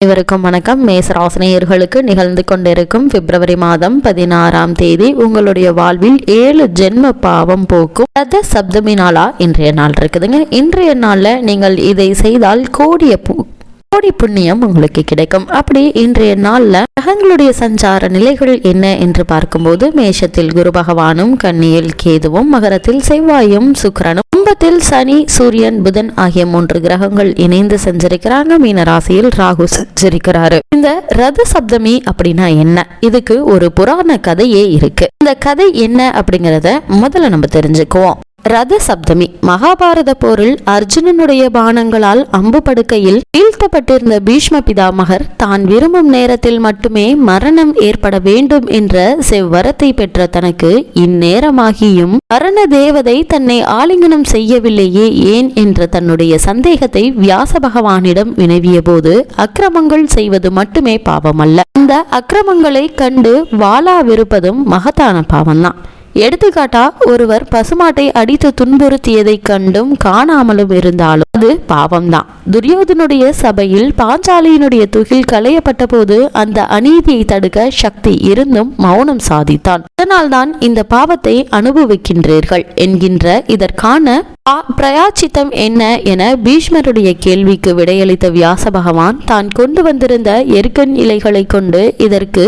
அனைவருக்கும் வணக்கம். மேசராசினியர்களுக்கு நிகழ்ந்து கொண்டிருக்கும் பிப்ரவரி மாதம் பதினாறாம் தேதி உங்களுடைய வாழ்வில் ஏழு ஜென்ம பாவம் போக்கும் ரத சப்தமி நாளா இன்றைய நாள் இருக்குதுங்க. இன்றைய நாளில் நீங்கள் இதை செய்தால் கோடிய கோடி புண்ணியம் உங்களுக்கு கிடைக்கும். அப்படி இன்றைய நாள்ல கிரகங்களுடைய சஞ்சார நிலைகள் என்ன என்று பார்க்கும்போது மேஷத்தில் குரு பகவானும் கன்னியில் கேதுவும் மகரத்தில் செவ்வாயும் சுக்கரனும் கும்பத்தில் சனி சூரியன் புதன் ஆகிய மூன்று கிரகங்கள் இணைந்து செஞ்சிருக்கிறாங்க. மீன ராசியில் ராகு செஞ்சிருக்கிறாரு. இந்த ரத சப்தமி அப்படின்னா என்ன? இதுக்கு ஒரு புராண கதையே இருக்கு. இந்த கதை என்ன அப்படிங்கறத முதல்ல நம்ம தெரிஞ்சுக்குவோம். ரத சப்தமி மகாபாரத போரில் அர்ஜுனனுடைய பானங்களால் அம்பு படுக்கையில் வீழ்த்தப்பட்டிருந்த பீஷ்ம பிதாமகர் தான் விரும்பும் நேரத்தில் மட்டுமே மரணம் ஏற்பட வேண்டும் என்ற செவ்வரத்தை பெற்ற தனக்கு இந்நேரமாகியும் மரண தேவதை தன்னை ஆலிங்கனம் செய்யவில்லையே ஏன் என்ற தன்னுடைய சந்தேகத்தை வியாச பகவானிடம் வினவிய போது அக்கிரமங்கள் செய்வது மட்டுமே பாவமல்ல. அந்த அக்கிரமங்களை கண்டு வாளாவிருப்பதும் மகத்தான பாவம்தான். எடுத்துக்காட்டா ஒருவர் பசுமாட்டை அடித்து துன்புறுத்தியதைக் கண்டும் காணாமலும் இருந்தாலும் அது பாவம்தான். துரியோதனுடைய சபையில் பாஞ்சாலியினுடைய துகில் களையப்பட்ட போது அந்த அநீதியை தடுக்க சக்தி இருந்தும் மௌனம் சாதித்தான். அதனால்தான் இந்த பாவத்தை அனுபவிக்கின்றீர்கள் என்கின்ற இதற்கான பா- பிரயாச்சித்தம் என்ன என பீஷ்மருடைய கேள்விக்கு விடையளித்த வியாச பகவான் தான் கொண்டு வந்திருந்த எருக்கன் இலைகளை கொண்டு இதற்கு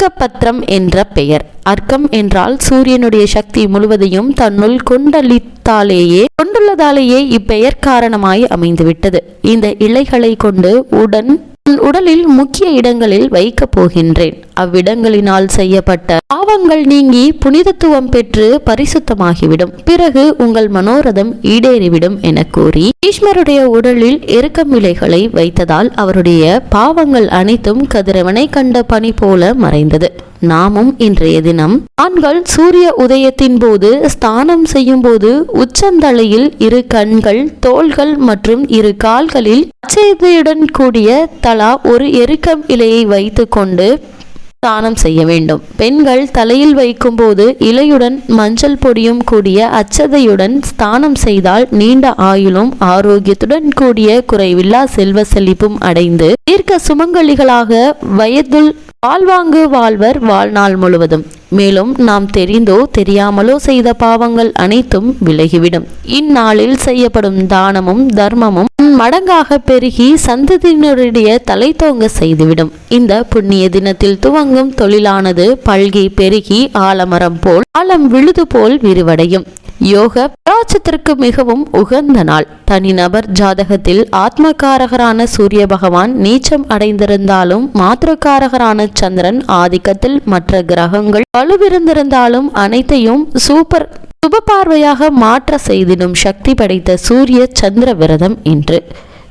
அர்க்கபத்திரம் என்ற பெயர். அர்க்கம் என்றால் சூரியனுடைய சக்தி முழுவதையும் தன்னுள் கொண்டளித்தாலேயே கொண்டுள்ளதாலேயே இப்பெயர் காரணமாய் அமைந்துவிட்டது. இந்த இலைகளை கொண்டு உடன் உன் உடலில் முக்கிய இடங்களில் வைக்கப் போகின்றேன். அவ்விடங்களினால் செய்யப்பட்ட பாவங்கள் நீங்கி புனிதத்துவம் பெற்று பரிசுத்தமாகிவிடும். பிறகு உங்கள் மனோரதம் ஈடேறிவிடும் என கூறி பீஷ்மருடைய உடலில் இறுக்கமிலைகளை இலைகளை வைத்ததால் அவருடைய பாவங்கள் அனைத்தும் கதிரவனை கண்ட பணி போல மறைந்தது. நாமும் இன்றைய தினம் ஆண்கள் சூரிய உதயத்தின் போது ஸ்தானம் செய்யும் போது உச்சந்தலையில் இரு கண்கள் தோள்கள் மற்றும் இரு கால்களில் அச்சதையுடன் கூடிய தலா ஒரு எருக்கம் இலையை வைத்துக்கொண்டு தானம் செய்ய வேண்டும். பெண்கள் தலையில் வைக்கும்போது இலையுடன் மஞ்சள் பொடியும் கூடிய அச்சதையுடன் ஸ்தானம் செய்தால் நீண்ட ஆயுளும் ஆரோக்கியத்துடன் கூடிய குறைவில்லா செல்வ செழிப்பும் அடைந்து தீர்க்க சுமங்கலிகளாக வயதுள் வாழ்வாங்கு வாழ்வர் வாழ்நாள் முழுவதும். மேலும் நாம் தெரிந்தோ தெரியாமலோ செய்த பாவங்கள் அனைத்தும் விலகிவிடும். இந்நாளில் செய்யப்படும் தானமும் தர்மமும் மடங்காக பெருகி சந்ததியினருடைய தலை தோங்க செய்துவிடும். இந்த புண்ணிய தினத்தில் துவங்கும் தொழிலானது பல்கி பெருகி ஆலமரம் போல் ஆலம் விழுது போல் விரிவடையும். யோக பிராச்சத்திற்கு மிகவும் உகந்த நாள். தனிநபர் ஜாதகத்தில் ஆத்மகாரகரான சூரிய பகவான் நீச்சம் அடைந்திருந்தாலும் மாத்திரக்காரகரான சந்திரன் ஆதிக்கத்தில் மற்ற கிரகங்கள் வலுவிருந்திருந்தாலும் அனைத்தையும் சூப்பர் சுப பார்வையாக மாற்ற செய்திடும் சக்தி படைத்த சூரிய சந்திர விரதம் இன்று.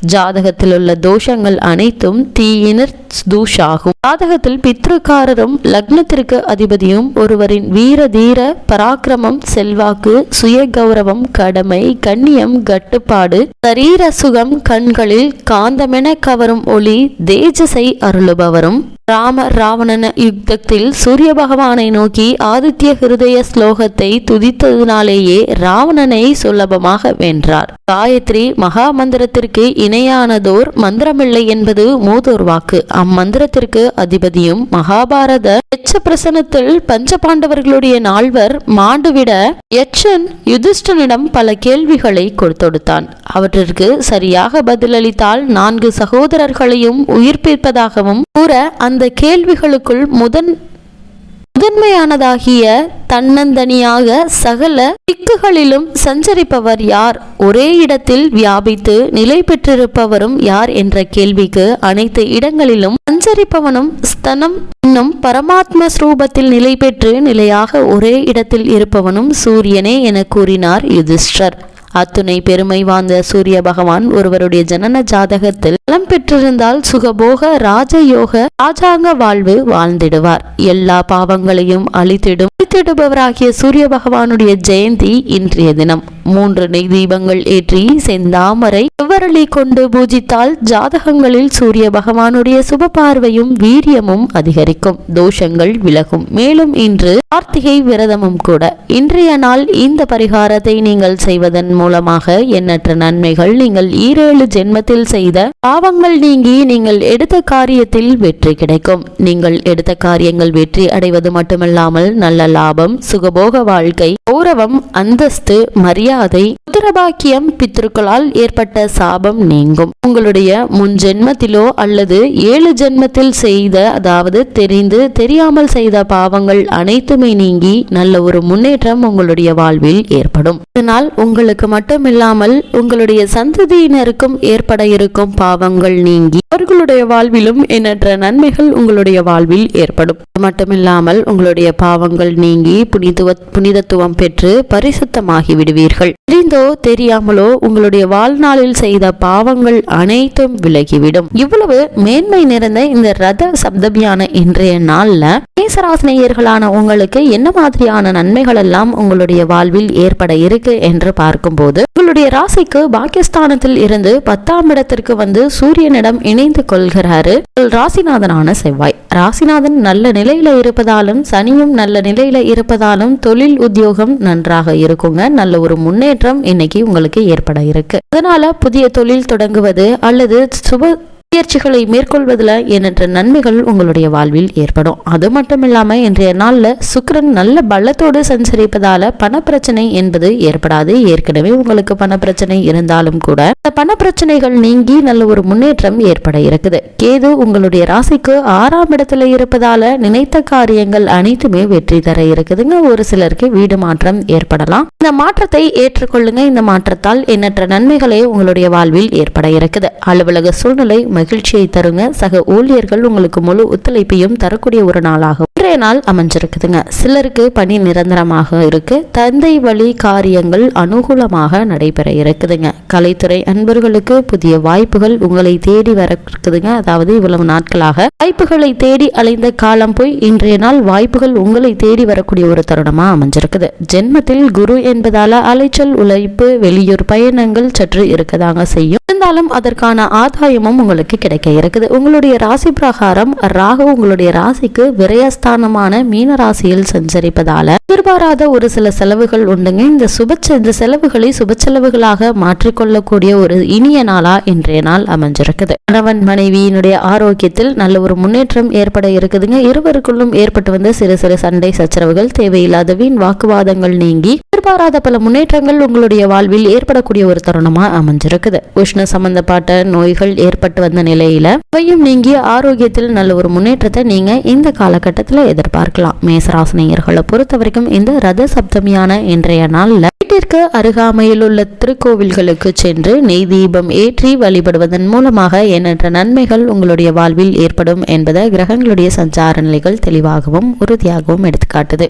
ஜாதகத்தில் உள்ள தோஷங்கள் அனைத்தும் தீயினர் தூஷாகும். ஜாதகத்தில் பித்ருக்காரரும் லக்னத்திற்கு அதிபதியும் ஒருவரின் வீர தீர பராக்கிரமம் செல்வாக்கு சுய கௌரவம் கடமை கண்ணியம் கட்டுப்பாடு சரீர சுகம் கண்களில் காந்தமென கவரும் ஒளி தேஜசை அருளுபவரும். ராம ராவணன யுத்தத்தில் சூரிய பகவானை நோக்கி ஆதித்ய ஹிருதய ஸ்லோகத்தை துதித்ததினாலேயே ராவணனை சுலபமாக வென்றார். காயத்ரி மகா மந்திரத்திற்கு இணையானதோர் மந்திரமில்லை என்பது மூதோர் வாக்கு. அம்மந்திரத்திற்கு அதிபதியும் மகாபாரத எச்ச பிரசனத்தில் பஞ்ச பாண்டவர்களுடைய நால்வர் மாண்டுவிட யட்சன் யுதிஷ்டனிடம் பல கேள்விகளை கொடுத்தொடுத்தான். அவற்றிற்கு சரியாக பதிலளித்தால் நான்கு சகோதரர்களையும் உயிர்ப்பிப்பதாகவும் கூற அந்த கேள்விகளுக்குள் முதன் முதன்மையானதாகிய தன்னந்தனியாக சகல திக்குகளிலும் சஞ்சரிப்பவர் யார்? ஒரே இடத்தில் வியாபித்து நிலை பெற்றிருப்பவரும் யார் என்ற கேள்விக்கு அனைத்து இடங்களிலும் சஞ்சரிப்பவனும் ஸ்தனம் இன்னும் பரமாத்ம ஸ்ரூபத்தில் நிலை பெற்று நிலையாக ஒரே இடத்தில் இருப்பவனும் சூரியனே என கூறினார் யுதிஷ்டர். அத்துணை பெருமை வாய்ந்த சூரிய பகவான் ஒருவருடைய ஜனன ஜாதகத்தில் நலம் பெற்றிருந்தால் சுகபோக ராஜயோக ராஜாங்க வாழ்வு வாழ்ந்திடுவார். எல்லா பாவங்களையும் அழித்திடும் அழித்திடுபவராகிய சூரிய பகவானுடைய ஜெயந்தி இன்றைய தினம். மூன்று நெய் தீபங்கள் ஏற்றி செந்தாமரை செவ்வரளி கொண்டு பூஜித்தால் ஜாதகங்களில் சூரிய பகவானுடைய சுப பார்வையும் வீரியமும் அதிகரிக்கும். தோஷங்கள் விலகும். மேலும் இன்று கார்த்திகை விரதமும் கூட. இன்றைய நாள் இந்த பரிகாரத்தை நீங்கள் செய்வதன் மூலமாக எண்ணற்ற நன்மைகள் நீங்கள் ஈரேழு ஜென்மத்தில் செய்த பாவங்கள் நீங்கி நீங்கள் எடுத்த காரியத்தில் வெற்றி கிடைக்கும். நீங்கள் எடுத்த காரியங்கள் வெற்றி அடைவது மட்டுமல்லாமல் நல்ல லாபம் சுகபோக வாழ்க்கை கௌரவம் அந்தஸ்து மரியாதை புத்திரபாக்கியம் பித்ருக்களால் ஏற்பட்ட சாபம் நீங்கும். உங்களுடைய முன் ஜென்மத்திலோ அல்லது ஏழு ஜென்மத்தில் செய்த அதாவது தெரிந்து தெரியாமல் செய்த பாவங்கள் அனைத்துமே நீங்கி நல்ல ஒரு முன்னேற்றம் உங்களுடைய வாழ்வில் ஏற்படும். இதனால் உங்களுக்கு மட்டுமில்லாமல் உங்களுடைய சந்ததியினருக்கும் ஏற்பட இருக்கும் பாவங்கள் நீங்கி அவர்களுடைய வாழ்விலும் எண்ணற்ற நன்மைகள் உங்களுடைய வாழ்வில் ஏற்படும். மட்டுமில்லாமல் உங்களுடைய பாவங்கள் நீங்கி புனிதுவ புனிதத்துவம் பெற்று பரிசுத்தமாகி விடுவீர்கள் தெரிந்தோ தெரியாமலோ உங்களுடைய வாழ்நாளில் செய்த பாவங்கள் அனைத்தும் விலகிவிடும். இவ்வளவு மேன்மை நிறைந்த இந்த ரத சப்தமியான இன்றைய நாள்ல மேசராசினியர்களான உங்களுக்கு என்ன மாதிரியான நன்மைகள் எல்லாம் உங்களுடைய வாழ்வில் ஏற்பட இருக்கு என்று பார்க்கும்போது உங்களுடைய ராசிக்கு பாகிஸ்தானத்தில் இருந்து பத்தாம் இடத்திற்கு வந்து சூரியனிடம் இணைந்து கொள்கிறாரு. ராசிநாதனான செவ்வாய். ராசிநாதன் நல்ல நிலையில இருப்பதாலும் சனியும் நல்ல நிலையில இருப்பதாலும் தொழில் உத்தியோகம் நன்றாக இருக்குங்க. நல்ல ஒரு முன்னேற்றம் இன்னைக்கு உங்களுக்கு ஏற்பட இருக்கு. அதனால புதிய தொழில் தொடங்குவது அல்லது சுப முயற்சிகளை மேற்கொள்வதில் எண்ணற்ற நன்மைகள் உங்களுடைய வாழ்வில் ஏற்படும். அது மட்டும் இல்லாமல் இன்றைய நாள்ல சுக்கரன் நல்ல பலத்தோடு சஞ்சரிப்பதால பணப்பிரச்சனை என்பது ஏற்படாது. ஏற்கனவே உங்களுக்கு பணப்பிரச்சனை இருந்தாலும் கூட அந்த பணப்பிரச்சனைகள் நீங்கி நல்ல ஒரு முன்னேற்றம் ஏற்பட இருக்குது. கேது உங்களுடைய ராசிக்கு ஆறாம் இடத்துல இருப்பதால நினைத்த காரியங்கள் அனைத்துமே வெற்றி தர இருக்குதுங்க. ஒரு சிலருக்கு வீடு மாற்றம் ஏற்படலாம். இந்த மாற்றத்தை ஏற்றுக்கொள்ளுங்க. இந்த மாற்றத்தால் எண்ணற்ற நன்மைகளே உங்களுடைய வாழ்வில் ஏற்பட இருக்குது. அலுவலக சூழ்நிலை மகிழ்ச்சியை தருங்க. சக ஊழியர்கள் உங்களுக்கு முழு ஒத்துழைப்பையும் தரக்கூடிய ஒரு நாளாகும். இன்றைய நாள் அமைஞ்சிருக்குதுங்க. சிலருக்கு பணி நிரந்தரமாக இருக்கு. தந்தை வழி காரியங்கள் அனுகூலமாக நடைபெற இருக்குதுங்க. கலைத்துறை அன்பர்களுக்கு புதிய வாய்ப்புகள் உங்களை தேடி வர இருக்குதுங்க அதாவது இவ்வளவு நாட்களாக வாய்ப்புகளை தேடி அலைந்த காலம் போய் இன்றைய நாள் வாய்ப்புகள் உங்களை தேடி வரக்கூடிய ஒரு தருணமா அமைஞ்சிருக்குது. ஜென்மத்தில் குரு என்பதால அலைச்சல் உழைப்பு வெளியூர் பயணங்கள் சற்று இருக்கதாங்க செய்யும். இருந்தாலும் அதற்கான ஆதாயமும் உங்களுக்கு கிடைக்க இருக்குது. உங்களுடைய ராசி பிரகாரம் ராகு உங்களுடைய ராசிக்கு விரயஸ்தானமான மீன ராசியில் சஞ்சரிப்பதால எதிர்பாராத ஒரு சில செலவுகள் உண்டுங்க. இந்த சுப இந்த செலவுகளை சுப செலவுகளாக மாற்றிக்கொள்ளக்கூடிய ஒரு இனிய நாளா இன்றைய நாள் அமைஞ்சிருக்குது. கணவன் மனைவியினுடைய ஆரோக்கியத்தில் நல்ல ஒரு முன்னேற்றம் ஏற்பட இருக்குதுங்க. இருவருக்குள்ளும் ஏற்பட்டு வந்த சிறு சிறு சண்டை சச்சரவுகள் தேவையில்லாத வீண் வாக்குவாதங்கள் நீங்கி எதிர்பாராத பல முன்னேற்றங்கள் உங்களுடைய வாழ்வில் ஏற்படக்கூடிய ஒரு தருணமா அமைஞ்சிருக்குது. உஷ்ண சம்பந்தப்பட்ட நோய்கள் ஏற்பட்டு வந்த நிலையில அவையும் நீங்கி ஆரோக்கியத்தில் நல்ல ஒரு முன்னேற்றத்தை நீங்க இந்த காலகட்டத்தில் எதிர்பார்க்கலாம். மேசராசினியர்களை பொறுத்த வரைக்கும் இந்த ரத சப்தமியான இன்றைய நாள்ல வீட்டிற்கு அருகாமையில் உள்ள திருக்கோவில்களுக்கு சென்று நெய் தீபம் ஏற்றி வழிபடுவதன் மூலமாக எண்ணற்ற நன்மைகள் உங்களுடைய வாழ்வில் ஏற்படும் என்பதை கிரகங்களுடைய சஞ்சார நிலைகள் தெளிவாகவும் உறுதியாகவும் எடுத்துக்காட்டுது.